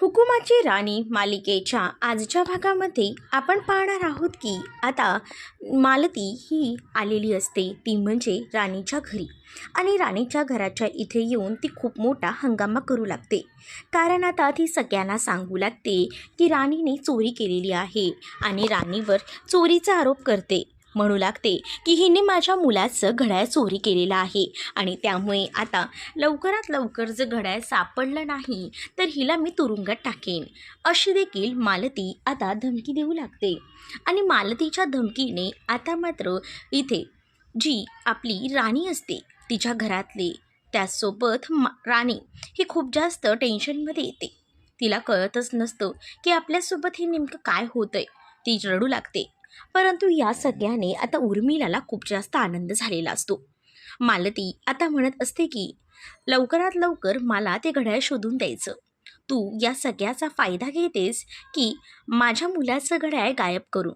हुकुमाची राणी मालिकेच्या आजच्या भागामध्ये आपण पाहणार आहोत की आता मालती ही आलेली असते. ती म्हणजे राणीच्या घरी. आणि राणीच्या घराच्या इथे येऊन ती खूप मोठा हंगामा करू लागते. कारण आता ती सगळ्यांना सांगू लागते की राणीने चोरी केलेली आहे आणि राणीवर चोरीचा आरोप करते. म्हणू लागते की हिने माझ्या मुलाचं घड्याळ चोरी केलेलं आहे. आणि त्यामुळे आता लवकरात लवकर जर घड्याळ सापडलं नाही तर हिला मी तुरुंगात टाकेन. अशी देखील मालती आता धमकी देऊ लागते. आणि मालतीच्या धमकीने आता मात्र इथे जी आपली राणी असते तिच्या घरातले त्याचसोबत मा राणी ही खूप जास्त टेन्शनमध्ये येते. तिला कळतच नसतं की आपल्यासोबत हे नेमकं काय होतंय. ती रडू लागते. परंतु या सगळ्याने आता उर्मिलाला खूप जास्त आनंद झालेला असतो. मालती आता म्हणत असते की लवकरात लवकर मला ते घड्याळ शोधून द्यायचं. तू या सगळ्याचा फायदा घेतेस की माझ्या मुलाचं घड्याळ गायब करू.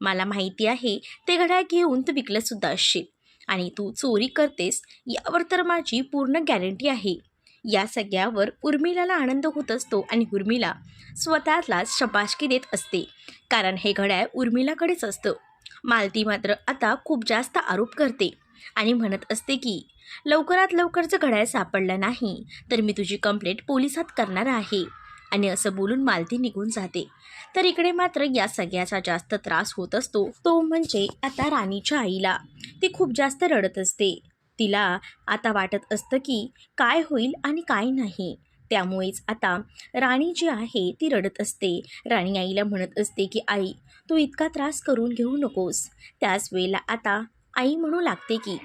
मला माहिती आहे ते घड्याळ घेऊन तू विकलंसुद्धा असशील. आणि तू चोरी करतेस यावर तर माझी पूर्ण गॅरंटी आहे. या सगळ्यावर उर्मिलाला आनंद होत असतो आणि उर्मिला स्वतःलाच शबाशकी देत असते. कारण हे घड्याळ उर्मिलाकडेच असतं. मालती मात्र आता खूप जास्त आरोप करते आणि म्हणत असते की लवकरात लवकरचं घड्याळ सापडलं नाही तर मी तुझी कंप्लेंट पोलिसात करणार आहे. आणि असं बोलून मालती निघून जाते. तर इकडे मात्र या सगळ्याचा जास्त त्रास होत असतो. तो म्हणजे आता राणीच्या आईला. ती खूप जास्त रडत असते. तिला आता वाटत असतं की काय होईल आणि काय नाही. त्यामुळेच आता राणी जी आहे ती रडत असते. राणी आईला म्हणत असते की आई तू इतका त्रास करून घेऊ नकोस. त्याच वेळेला आता आई म्हणू लागते की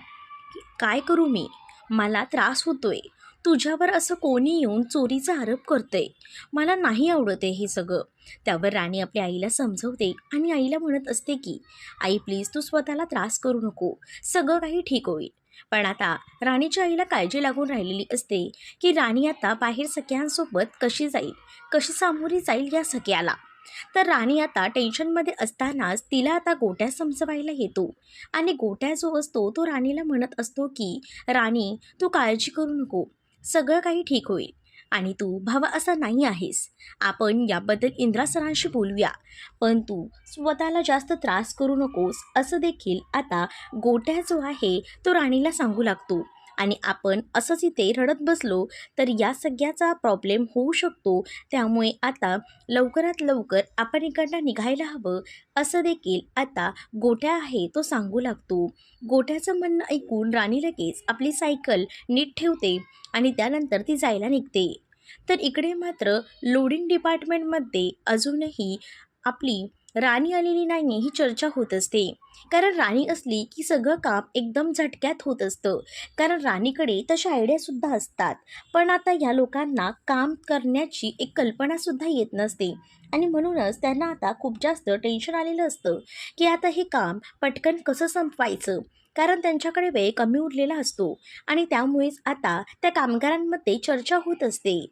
काय करू मी? मला त्रास होतोय. तुझ्यावर असं कोणी येऊन चोरीचा आरोप करतंय? मला नाही आवडत आहे हे सगळं. त्यावर राणी आपल्या आईला समजवते आणि आईला म्हणत असते की आई प्लीज तू स्वतःला त्रास करू नको. सगळं काही ठीक होईल. पण आता राणीच्या आईला काळजी लागून राहिलेली असते की राणी आता बाहेर सख्यांसोबत कशी जाईल कशी सामोरी जाईल या सख्याला. तर राणी आता टेन्शनमध्ये असतानाच तिला आता गोट्या समजवायला येतो. आणि गोट्या जो असतो तो राणीला म्हणत असतो की राणी तू काळजी करू नको. सगळं काही ठीक होईल. आणि तू भावा असा नाही आहेस. आपण याबद्दल इंद्रा सरांशी बोलूया. पण तू स्वतःला जास्त त्रास करू नकोस असं देखील आता गोट्या जो आहे तो राणीला सांगू लागतो. आणि आपण असंच इथे रडत बसलो तर या सगळ्याचा प्रॉब्लेम होऊ शकतो. त्यामुळे आता लवकरात लवकर आपण इकडनं निघायला हवं असं देखील आता गोट्या आहे तो सांगू लागतो. गोट्याचं म्हणणं ऐकून राणी लगेच आपली सायकल नीट ठेवते आणि त्यानंतर ती जायला निघते. तर इकडे मात्र लोडिंग डिपार्टमेंटमध्ये अजूनही आपली राणी आलेली नाही ही चर्चा होत असते. कारण राणी असली की सगळं काम एकदम झटक्यात होत असतं. कारण राणीकडे तशा आयडियासुद्धा असतात. पण आता ह्या लोकांना काम करण्याची एक कल्पनासुद्धा येत नसते. आणि म्हणूनच त्यांना आता खूप जास्त टेन्शन आलेलं असतं. की आता हे काम पटकन कसं संपवायचं? कारण त्यांच्याकडे वेळ कमी उरलेला असतो. आणि त्यामुळेच आता त्या कामगारांमध्ये चर्चा होत असते.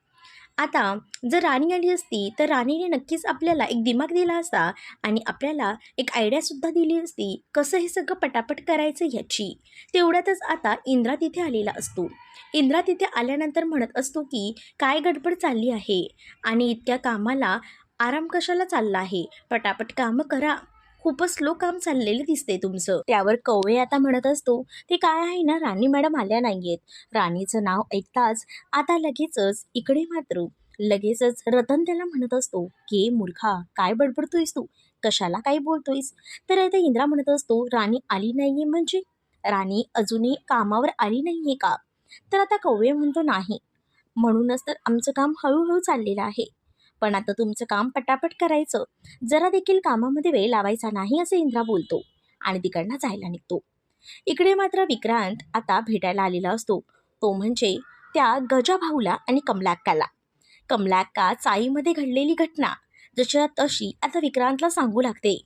आता जर राणी आली असती तर राणीने नक्कीच आपल्याला एक दिमाग दिला असता आणि आपल्याला एक आयडियासुद्धा दिली असती कसं हे सगळं पटापट करायचं ह्याची. तेवढ्यातच आता इंद्रा तिथे आलेला असतो. इंद्रा तिथे आल्यानंतर म्हणत असतो की काय गडबड चालली आहे? आणि इतक्या कामाला आराम कशाला चालला आहे? पटापट कामं करा. खूपच स्लो काम चाललेलं दिसते तुमचं. त्यावर कवळे आता म्हणत असतो ते काय आहे ना? राणी मॅडम आल्या नाहीयेत. राणीचं नाव ऐकताच आता लगेचच इकडे मात्र लगेचच रतन त्याला म्हणत असतो की मूर्खा काय बडबडतोयस तू? कशाला काय बोलतोयस? तर आता इंद्रा म्हणत असतो राणी आली नाहीये म्हणजे? राणी अजूनही कामावर आली नाहीये का? तर आता कवळे म्हणतो नाही. म्हणूनच तर आमचं काम हळूहळू चाललेलं आहे. पण आता तुमचं काम पटापट करायचं. जरा देखील कामामध्ये वेळ लावायचा नाही असं इंद्रा बोलतो आणि तिकडनं जायला निघतो. इकडे मात्र विक्रांत आता भेटायला आलेला असतो. तो म्हणजे त्या गजाभाऊला आणि कमलाक्काला. कमलाक्का चाईमध्ये घडलेली घटना. जशा तशी आता विक्रांतला सांगू लागते.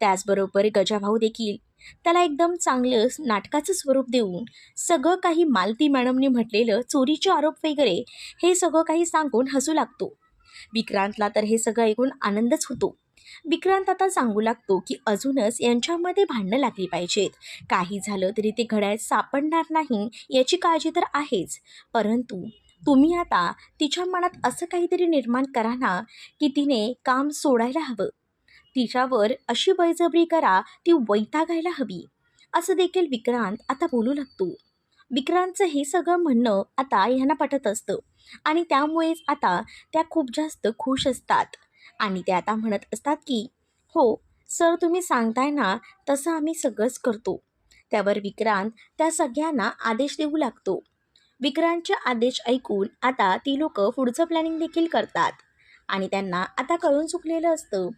त्याचबरोबर गजाभाऊ देखील. त्याला एकदम चांगलं नाटकाचं स्वरूप देऊन सगळं काही मालती मॅडमने म्हटलेलं चोरीचे आरोप वगैरे हे सगळं काही सांगून हसू लागतो. विक्रांतला तर हे सगळं ऐकून आनंदच होतो. विक्रांत आता सांगू लागतो की अजूनच यांच्यामध्ये भांडणं लागली पाहिजेत. काही झालं तरी ते घड्याळ सापडणार नाही याची काळजी तर आहेच. परंतु तुम्ही आता तिच्या मनात असं काहीतरी निर्माण करा ना की तिने काम सोडायला हवं. तिच्यावर अशी बळजबरी करा ती वैतागायला हवी. असं देखील विक्रांत आता बोलू लागतो. विक्रांतचं हे सगळं म्हणणं आता यांना पटत असतं. आणि त्यामुळेच आता त्या खूप जास्त खुश असतात. आणि त्या आता म्हणत असतात की हो सर तुम्ही सांगताय ना तसं आम्ही सगळंच करतो. त्यावर विक्रांत त्या सगळ्यांना आदेश देऊ लागतो. विक्रांतचे आदेश ऐकून आता ती लोक पुढचं प्लॅनिंग देखील करतात. आणि त्यांना आता कळून चुकलेलं असतं.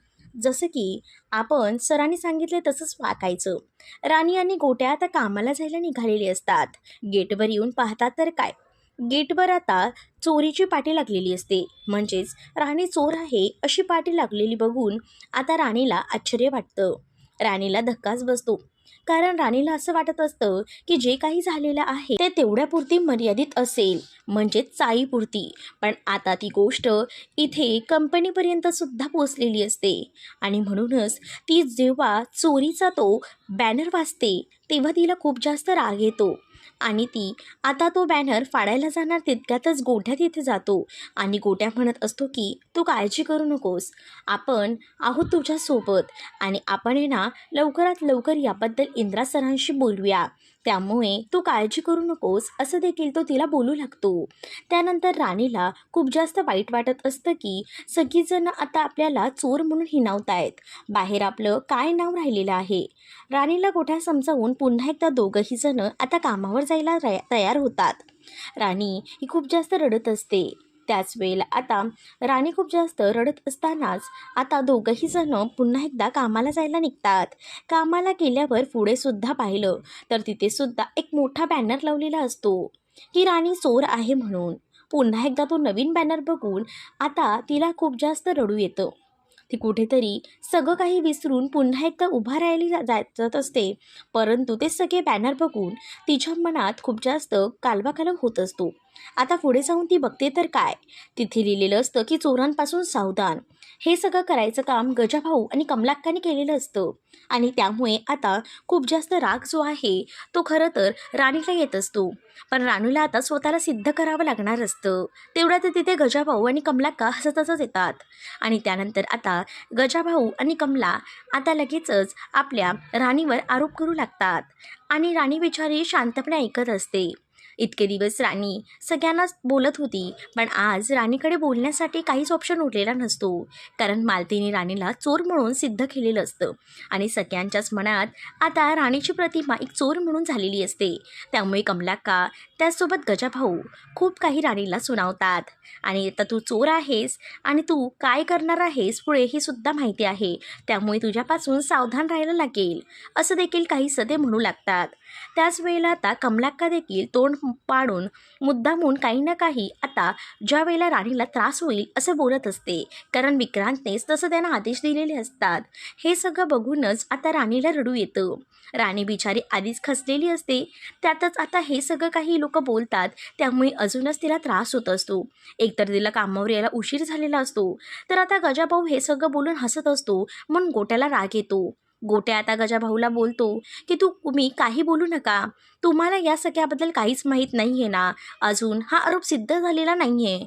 जसं की आपण सरांनी सांगितले तसंच वाकायचं. राणी आणि गोट्या आता कामाला जायला निघालेले असतात. गेटवर येऊन पाहतात तर काय? गेटवर आता चोरीची पाटी लागलेली असते. म्हणजेच राणी चोर आहे अशी पाटी लागलेली बघून आता राणीला आश्चर्य वाटतं. राणीला धक्काच बसतो. कारण राणीला असं वाटत असतं की जे काही झालेलं आहे ते तेवढ्यापुरती मर्यादित असेल. म्हणजेच चाईपुरती पण आता ती गोष्ट इथे कंपनीपर्यंत सुद्धा पोचलेली असते. आणि म्हणूनच ती जेव्हा चोरीचा तो बॅनर वाचते तेव्हा तिला खूप जास्त राग येतो. आणि ती आता तो बॅनर फाडायला जाणार तितक्यातच गोठ्या तिथे जातो आणि गोट्या म्हणत असतो की तू काळजी करू नकोस. आपण आहोत तुझ्यासोबत आणि आपण आहे ना लवकरात लवकर याबद्दल इंद्रा सरांशी बोलूया. त्यामुळे तू काळजी करू नकोस असं देखील तो तिला बोलू लागतो. त्यानंतर राणीला खूप जास्त वाईट वाटत असतं की सगळीजणं आता आपल्याला चोर म्हणून हिनावतायत बाहेर आपलं काय नाव राहिलेलं आहे? राणीला गोठ्या समजावून पुन्हा एकदा दोघंही जण आता कामावर जायला रया तयार होतात. राणी ही खूप जास्त रडत असते. त्याच वेळेला आता राणी खूप जास्त रडत असतानाच आता दोघंही जणं पुन्हा एकदा कामाला जायला निघतात. कामाला गेल्यावर पुढे सुद्धा पाहिलं तर तिथेसुद्धा एक मोठा बॅनर लावलेला असतो. की राणी चोर आहे म्हणून. पुन्हा एकदा तो नवीन बॅनर बघून आता तिला खूप जास्त रडू येतं. ती कुठेतरी सगळं काही विसरून पुन्हा एकदा उभा राहायला जा- जा- जात असते. परंतु ते सगळे बॅनर बघून तिच्या मनात खूप जास्त कालवाकालव होत असतो. आता पुढे जाऊन ती बघते तर काय? तिथे लिहिलेलं असतं की चोरांपासून सावधान. हे सगळं करायचं काम गजाभाऊ आणि कमलाक्काने केलेलं असतं. आणि त्यामुळे आता खूप जास्त राग जो आहे तो खरं तर राणीला येत असतो. पण राणूला आता स्वतःला सिद्ध करावं लागणार असतं. तेवढ्यात तिथे गजाभाऊ आणि कमलाक्का हसतच येतात. आणि त्यानंतर आता गजाभाऊ आणि कमला आता लगेचच आपल्या राणीवर आरोप करू लागतात. आणि राणी बिचारी शांतपणे ऐकत असते. इतके दिवस राणी सगळ्यांनाच बोलत होती पण आज राणीकडे बोलण्यासाठी काहीच ऑप्शन उरलेला नसतो. कारण मालतीने राणीला चोर म्हणून सिद्ध केलेलं असतं. आणि सगळ्यांच्याच मनात आता राणीची प्रतिमा एक चोर म्हणून झालेली असते. त्यामुळे कमलाक्का त्याचसोबत गजाभाऊ खूप काही राणीला सुनावतात. आणि आता तू चोर आहेस आणि तू काय करणार आहेस पुढे हे सुद्धा माहिती आहे. त्यामुळे तुझ्यापासून सावधान राहायला लागेल. असं देखील काही सदे म्हणू लागतात. त्याच वेळेला आता कमलाक्का देखील तोंड पाडून मुद्दामून काही ना काही आता ज्या वेळेला राणीला त्रास होईल असं बोलत असते. कारण विक्रांतनेच तसं त्यांना आदेश दिलेले असतात. हे सगळं बघूनच आता राणीला रडू येतं. राणी बिचारी आधीच खसलेली असते. त्यातच आता हे सगळं काही लोक बोलतात. त्यामुळे अजूनच तिला त्रास होत असतो. एकतर तिला कामावर यायला उशीर झालेला असतो. तर आता गजाभाऊ हे सगळं बोलून हसत असतो. म्हणून गोट्याला राग येतो. गोट्या आता गजाभाऊला बोलतो की तू तुम्ही काही बोलू नका. तुम्हाला या सगळ्याबद्दल काहीच माहीत नाही आहे ना. अजून हा आरोप सिद्ध झालेला नाही आहे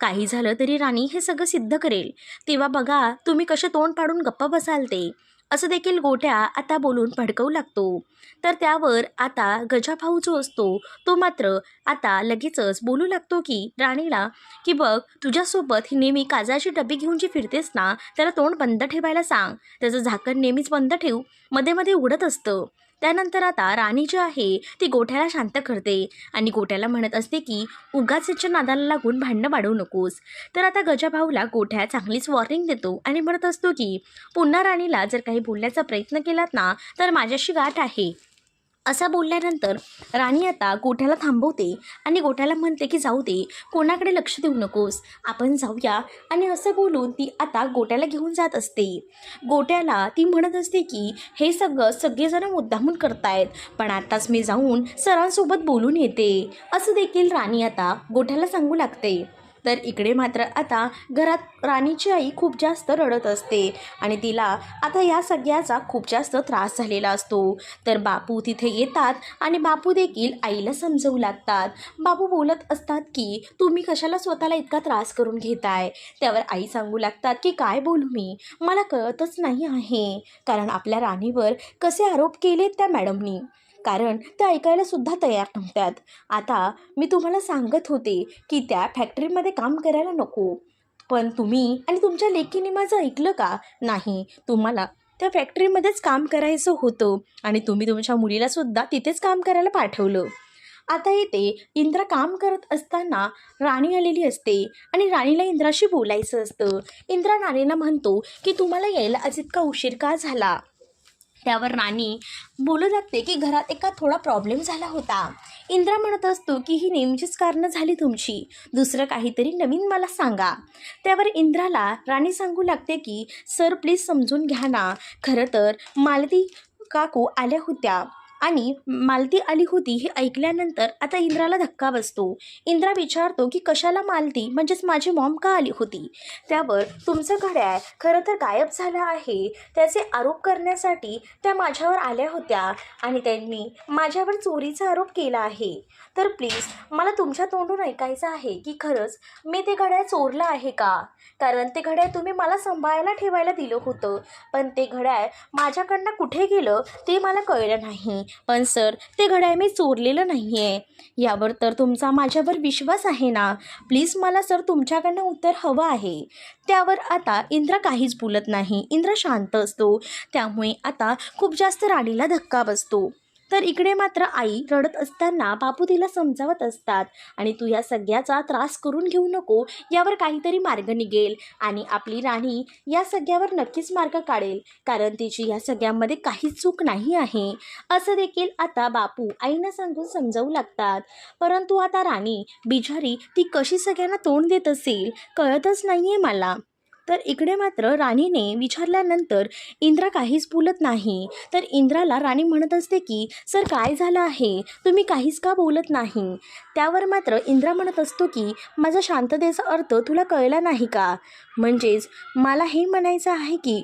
काही झालं तरी राणी हे सगळं सिद्ध करेल. तेव्हा बघा तुम्ही कसे तोंड पाडून गप्पा बसाल ते. असं देखील गोट्या आता बोलून भडकवू लागतो. तर त्यावर आता गजाभाऊ जो असतो तो मात्र आता लगेचच बोलू लागतो की राणीला की बघ तुझ्यासोबत ही नेहमी काजाची डबी घेऊन जी फिरतेस ना त्याला तोंड बंद ठेवायला सांग. त्याचं झाकण नेहमीच बंद ठेव. मध्ये मध्ये उघडत असतं. त्यानंतर आता राणी जी आहे ती गोठ्याला शांत करते आणि गोठ्याला म्हणत असते की उगाच याच्या नादाला लागून भांडणं वाढवू नकोस. तर आता गजाभाऊला गोठ्या चांगलीच वॉर्निंग देतो आणि म्हणत असतो की पुन्हा राणीला जर काही बोलण्याचा प्रयत्न केलात ना तर माझ्याशी गाठ आहे. असं बोलल्यानंतर राणी आता गोठ्याला थांबवते आणि गोठ्याला म्हणते की जाऊ दे कोणाकडे लक्ष देऊ नकोस. आपण जाऊया. आणि असं बोलून ती आता गोट्याला घेऊन जात असते. गोट्याला ती म्हणत असते की हे सगळं सगळेजण मुद्दामून करतायत पण आत्ताच मी जाऊन सरांसोबत बोलून येते. असं देखील राणी आता गोठ्याला सांगू लागते. तर इकडे मात्र आता घरात राणीची आई खूप जास्त रडत असते आणि तिला आता या सगळ्याचा खूप जास्त त्रास झालेला असतो. तर बापू तिथे येतात आणि बापू देखील आईला समजवू लागतात. बापू बोलत असतात की तुम्ही कशाला स्वतःला इतका त्रास करून घेताय? त्यावर आई सांगू लागतात की काय बोलू मी? मला कळतच नाही आहे. कारण आपल्या राणीवर कसे आरोप केलेत त्या मॅडमनी? कारण त्या ऐकायला सुद्धा तयार नव्हत्यात. आता मी तुम्हाला सांगत होते की त्या फॅक्टरीमध्ये काम करायला नको. पण तुम्ही आणि तुमच्या लेकीने माझं ऐकलं का? नाही तुम्हाला त्या फॅक्टरीमध्येच काम करायचं होतं आणि तुम्ही तुमच्या मुलीला सुद्धा तिथेच काम करायला पाठवलं. आता येते इंद्रा काम करत असताना राणी आलेली असते आणि राणीला इंद्राशी बोलायचं असतं. इंद्रा राणीला म्हणतो की तुम्हाला यायला आज इतका उशीर का झाला? त्यावर राणी बोलू लागते की घरात एका थोडा प्रॉब्लेम झाला होता. इंद्रा म्हणत असतो की ही नेमकीच कारणं झाली तुमची. दुसरं काहीतरी नवीन मला सांगा. त्यावर इंद्राला राणी सांगू लागते की सर प्लीज समजून घ्या ना. खरं तर मालती काकू आल्या होत्या. आणि मालती आली होती हे ऐकल्यानंतर आता इंद्राला धक्का बसतो. इंद्रा विचारतो की कशाला मालती? म्हणजेच माझी मॉम का आली होती? त्यावर तुमचं घड्याळ खरं तर गायब झालं आहे. त्याचे आरोप करण्यासाठी त्या माझ्यावर आल्या होत्या आणि त्यांनी माझ्यावर चोरीचा आरोप केला आहे. तर प्लीज मला तुमच्या तोंडून ऐकायचं आहे की खरंच मी ते घड्याळ चोरलं आहे का? कारण ते घड्याळ तुम्ही मला सांभाळायला ठेवायला दिलं होतं. पण ते घड्याळ माझ्याकडनं कुठे गेलं ते मला कळलं नाही. पण सर ते घड्याळ मी चोरलेलं नाही आहे यावर तर तुमचा माझ्यावर विश्वास आहे ना? प्लीज मला सर तुमच्याकडनं उत्तर हवं आहे. त्यावर आता इंद्रा काहीच बोलत नाही. इंद्रा शांत असतो. त्यामुळे आता खूप जास्त राणीला धक्का बसतो. तर इकडे मात्र आई रडत असताना बापू तिला समजावत असतात. आणि तू या सगळ्याचा त्रास करून घेऊ नको यावर काहीतरी मार्ग निघेल आणि आपली राणी या सगळ्यावर नक्कीच मार्ग काढेल कारण तिची या सगळ्यामध्ये काहीच चूक नाही आहे. असं देखील आता बापू आईनं सांगून समजावू लागतात. परंतु आता राणी बिचारी ती कशी सगळ्यांना तोंड देत असेल? कळतच नाही आहे मला. तर इकडे मात्र राणीने विचारल्यानंतर इंद्रा काहीच बोलत नाही. तर इंद्राला राणी म्हणत असते की सर काय झालं आहे? तुम्ही काहीच का बोलत नाही? त्यावर मात्र इंद्रा म्हणत असतो की माझा शांततेचा अर्थ तुला कळला नाही का? म्हणजेच मला हे म्हणायचं आहे की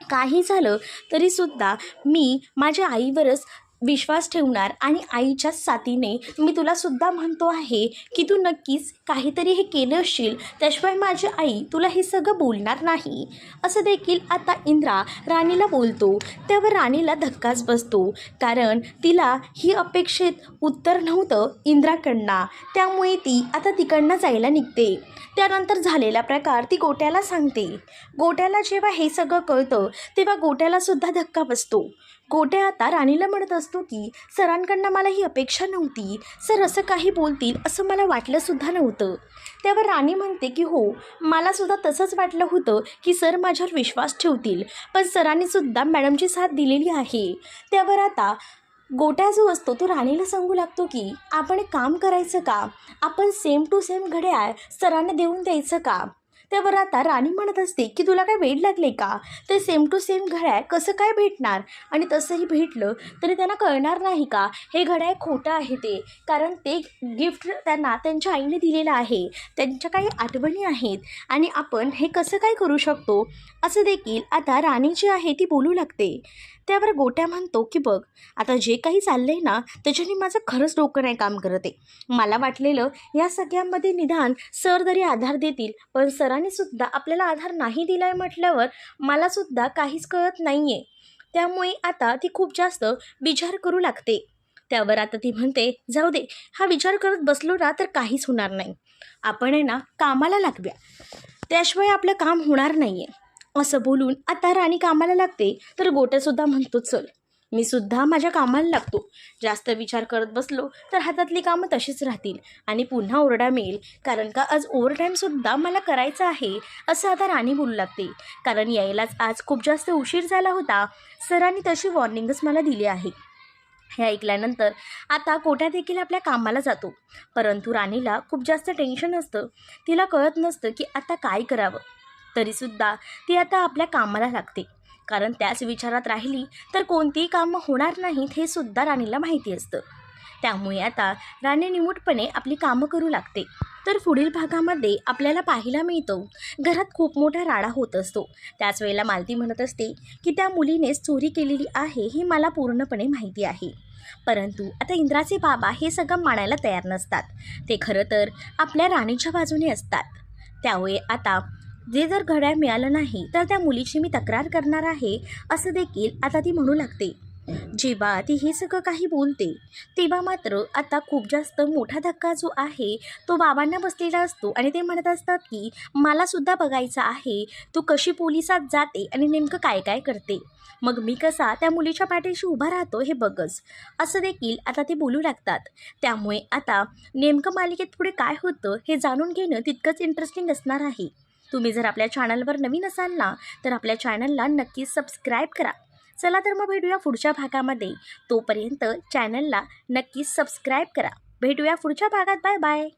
काही झालं तरीसुद्धा मी माझ्या आईवरच विश्वास ठेवणार आणि आईच्या साथीने मी तुला सुद्धा म्हणतो आहे की तू नक्कीच काहीतरी हे केलं असशील त्याशिवाय माझी आई तुला हे सगळं बोलणार नाही. असं देखील आता इंद्रा राणीला बोलतो. त्यावर राणीला धक्काच बसतो. कारण तिला ही अपेक्षित उत्तर नव्हतं इंद्राकडनं. त्यामुळे ती आता तिकडनं जायला निघते. त्यानंतर झालेला प्रकार ती गोट्याला सांगते. गोट्याला जेव्हा हे सगळं कळतं तेव्हा गोट्यालासुद्धा धक्का बसतो. गोट्या आता राणीला म्हणत असतो की सरांकडनं मला ही अपेक्षा नव्हती. सर असं काही बोलतील असं मला वाटलंसुद्धा नव्हतं. त्यावर राणी म्हणते की हो मलासुद्धा तसंच वाटलं होतं की सर माझ्यावर विश्वास ठेवतील पण सरांनीसुद्धा मॅडमची साथ दिलेली आहे. त्यावर आता गोट्या जो असतो तो राणीला सांगू लागतो की आपण एक काम करायचं का? आपण सेम टू सेम घड्याळ सरांना देऊन द्यायचं का? त्यावर आता राणी म्हणत असते की तुला काय वेळ लागले का? ते सेम टू सेम घड्याळ कसं काय भेटणार? आणि तसंही भेटलं तरी त्यांना कळणार नाही का? हे घड्याळ खोटं आहे ते. कारण ते गिफ्ट त्यांना त्यांच्या आईने दिलेलं आहे. त्यांच्या काही आठवणी आहेत. आणि आपण हे कसं काय करू शकतो? असं देखील आता राणी जी आहे ती बोलू लागते. त्यावर गोट्या म्हणतो की बघ आता जे काही चाललं आहे ना त्याच्याने माझं खरंच डोकं नाही काम करत आहे. मला वाटलेलं या सगळ्यांमध्ये निदान सर तरी आधार देतील पण सरांनी सुद्धा आपल्याला आधार नाही दिला आहे म्हटल्यावर मलासुद्धा काहीच कळत नाही आहे त्यामुळे आता ती खूप जास्त विचार करू लागते. त्यावर आता ती म्हणते जाऊ दे हा विचार करत बसलो ना तर काहीच होणार नाही. आपण आहे ना कामाला लागव्या त्याशिवाय आपलं काम होणार नाही आहे असं बोलून आता राणी कामाला लागते तर गोट्यासुद्धा म्हणतो चल. मी सुद्धा माझ्या कामाला लागतो. जास्त विचार करत बसलो तर हातातली कामं तशीच राहतील आणि पुन्हा ओरडा मिळेल कारण का आज ओव्हरटाईमसुद्धा मला करायचं आहे? असं आता राणी बोलू लागते. कारण यायलाच आज खूप जास्त उशीर झाला होता. सरांनी तशी वॉर्निंगच मला दिली आहे. हे ऐकल्यानंतर आता कोट्या देखील आपल्या कामाला जातो. परंतु राणीला खूप जास्त टेन्शन असतं. तिला कळत नसतं की आता काय करावं. तरीसुद्धा ती आता आपल्या कामाला लागते. कारण त्याच विचारात राहिली तर कोणतीही कामं होणार नाहीत हे सुद्धा राणीला माहिती असतं. त्यामुळे आता राणी निमूटपणे आपली कामं करू लागते. तर पुढील भागामध्ये आपल्याला पाहायला मिळतो घरात खूप मोठा राडा होत असतो. त्याच वेळेला मालती म्हणत असते की त्या मुलीनेच चोरी केलेली आहे हे मला पूर्णपणे माहिती आहे. परंतु आता इंद्राचे बाबा हे सगळं मानायला तयार नसतात. ते खरं तर आपल्या राणीच्या बाजूने असतात. त्यामुळे आता जे जर घड्याळ मिळालं नाही तर त्या मुलीची मी तक्रार करणार आहे असं देखील आता ती म्हणू लागते. जेव्हा ती हे सगळं काही बोलते तेव्हा मात्र आता खूप जास्त मोठा धक्का जो आहे तो बाबांना बसलेला असतो आणि ते म्हणत असतात की मलासुद्धा बघायचं आहे तू कशी पोलिसात जाते आणि नेमकं काय काय करते? मग मी कसा त्या मुलीच्या पाठीशी उभा राहतो हे बघच. असं देखील आता ते बोलू लागतात. त्यामुळे आता नेमकं मालिकेत पुढे काय होतं हे जाणून घेणं तितकंच इंटरेस्टिंग असणार आहे. तुम्ही जर आपल्या चॅनलवर नवीन असाल ना तर आपल्या चॅनलला नक्कीच सबस्क्राईब करा. चला तर मग भेटूया पुढच्या भागामध्ये. तोपर्यंत चॅनलला नक्कीच सबस्क्राईब करा. भेटूया पुढच्या भागात. Bye bye.